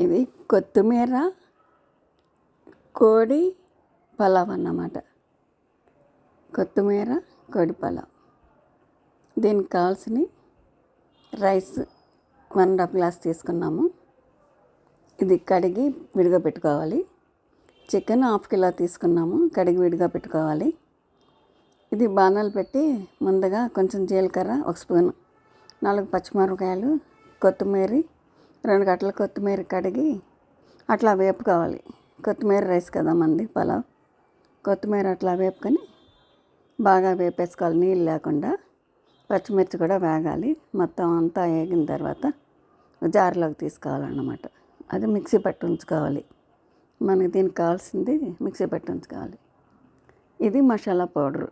ఇది కొత్తిమీర కోడి పలావ్ అన్నమాట. కొత్తిమీర కోడి పలావ్. దీనికి కావాల్సిన rice one and half glass తీసుకున్నాము. ఇది కడిగి విడిగా పెట్టుకోవాలి. చికెన్ హాఫ్ కిలో తీసుకున్నాము కడిగి విడిగా పెట్టుకోవాలి. ఇది బాణాలు పెట్టి ముందుగా కొంచెం జీలకర్ర ఒక స్పూన్ నాలుగు పచ్చిమిరపకాయలు కొత్తిమీర రెండు గంటల కొత్తిమీర కడిగి అట్లా వేపుకోవాలి. కొత్తిమీర రైస్ కదా మంది పలావ్. కొత్తిమీర అట్లా వేపుకొని బాగా వేపేసుకోవాలి. నీళ్ళు లేకుండా పచ్చిమిర్చి కూడా వేగాలి. మొత్తం అంతా వేగిన తర్వాత జార్లోకి తీసుకోవాలన్నమాట. అది మిక్సీ పట్టి ఉంచుకోవాలి. మనకి దీనికి కావాల్సింది మిక్సీ పట్టి ఉంచుకోవాలి. ఇది మసాలా పౌడరు.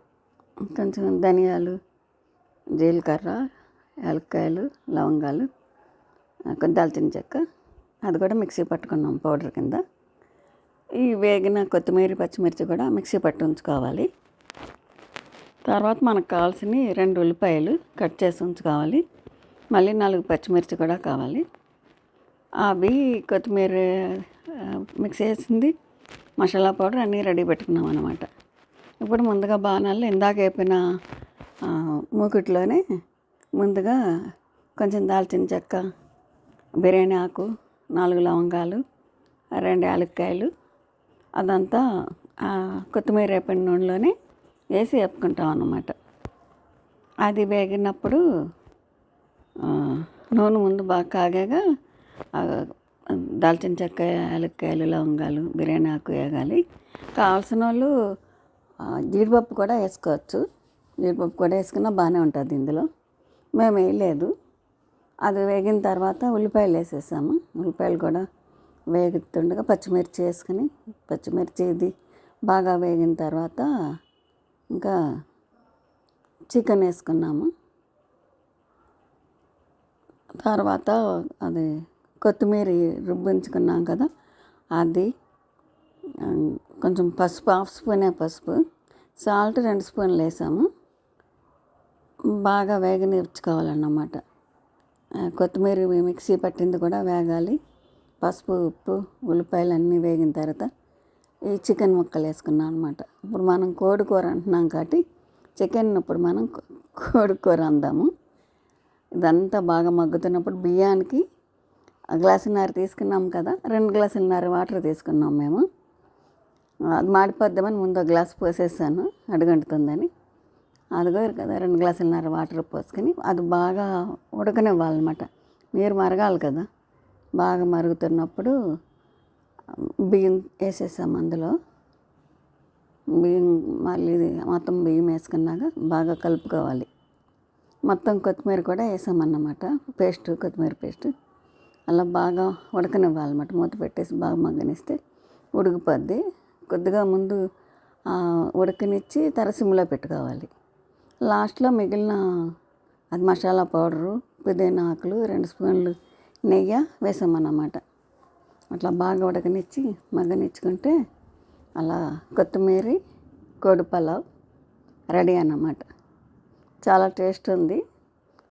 కొంచెం ధనియాలు జీలకర్ర యాలక్కాయలు లవంగాలు కొంచెం దాల్చిన చెక్క. అది కూడా మిక్సీ పట్టుకున్నాం పౌడర్ కింద. ఈ వేగిన కొత్తిమీర పచ్చిమిర్చి కూడా మిక్సీ పట్టి ఉంచుకోవాలి. తర్వాత మనకు కావాల్సిన రెండు ఉల్లిపాయలు కట్ చేసి ఉంచుకోవాలి. మళ్ళీ నాలుగు పచ్చిమిర్చి కూడా కావాలి. అవి కొత్తిమీర మిక్స్ చేసింది. మసాలా పౌడర్ అన్నీ రెడీ పెట్టుకున్నాం అనమాట ఇప్పుడు ముందుగా బాణాలు ఇందాక వేపిన మూకిట్లోనే ముందుగా కొంచెం దాల్చిన చెక్క బిర్యానీ ఆకు నాలుగు లవంగాలు రెండు యాలక్కాయలు అదంతా కొత్తిమీర రేపటి నూనెలోనే వేసి వేపుకుంటాం అన్నమాట. అది వేగినప్పుడు నూనె ముందు బాగా కాగాక దాల్చిన చెక్క యాలక్కాయలు లవంగాలు బిర్యానీ ఆకు వేగాలి. కావాల్సిన వాళ్ళు జీడిపప్పు కూడా వేసుకోవచ్చు. జీడిపప్పు కూడా వేసుకున్నా బాగానే ఉంటుంది ఇందులో. మేము వేయలేదు. అది వేగిన తర్వాత ఉల్లిపాయలు వేసేసాము. ఉల్లిపాయలు కూడా వేగుతుండగా పచ్చిమిర్చి వేసుకుని పచ్చిమిర్చి ఇది బాగా వేగిన తర్వాత ఇంకా చికెన్ వేసుకున్నాము. తర్వాత అది కొత్తిమీర రుబ్బించుకున్నాం కదా అది కొంచెం పసుపు హాఫ్ స్పూనే పసుపు సాల్ట్ రెండు స్పూన్లు వేసాము. బాగా వేగనిచ్చుకోవాలన్నమాట. కొత్తిమీర మిక్సీ పట్టింది కూడా వేగాలి. పసుపు ఉప్పు ఉల్లిపాయలు అన్నీ వేగిన తర్వాత ఈ చికెన్ ముక్కలు వేసుకున్నాం అనమాట ఇప్పుడు మనం కోడి కూర అంటున్నాం కాబట్టి చికెన్ ఇప్పుడు మనం కోడి కూర అందాము. ఇదంతా బాగా మగ్గుతున్నప్పుడు బియ్యానికి గ్లాసున్నర తీసుకున్నాం కదా రెండు గ్లాసులన్నర వాటర్ తీసుకున్నాం మేము. అది మాడిపోద్దామని ముందు గ్లాస్ పోసేసాను అడుగంటుతుందని. అదిగో కదా రెండు గ్లాసులన్నర వాటర్ పోసుకొని అది బాగా ఉడకనివ్వాలన్నమాట. నీరు మరగాలి కదా. బాగా మరుగుతున్నప్పుడు బియ్యం వేసేసాము అందులో. బియ్యం మళ్ళీ మొత్తం బియ్యం వేసుకున్నాక బాగా కలుపుకోవాలి. మొత్తం కొత్తిమీర కూడా వేసామన్నమాట. పేస్ట్ కొత్తిమీర పేస్ట్. అలా బాగా ఉడకనివ్వాలన్నమాట. మూత పెట్టేసి బాగా మగ్గనిస్తే ఉడికిపోద్ది. కొద్దిగా ముందు ఉడకనిచ్చి తరసిములో పెట్టుకోవాలి. లాస్ట్లో మిగిలిన అది మసాలా పౌడరు పుదీనా ఆకులు రెండు స్పూన్లు నెయ్యి వేసామన్నమాట. అట్లా బాగా ఉడకనిచ్చి మగ్గనిచ్చుకుంటే అలా కొత్తిమీర కోడి పలావ్ రెడీ అన్నమాట. చాలా టేస్ట్ ఉంది.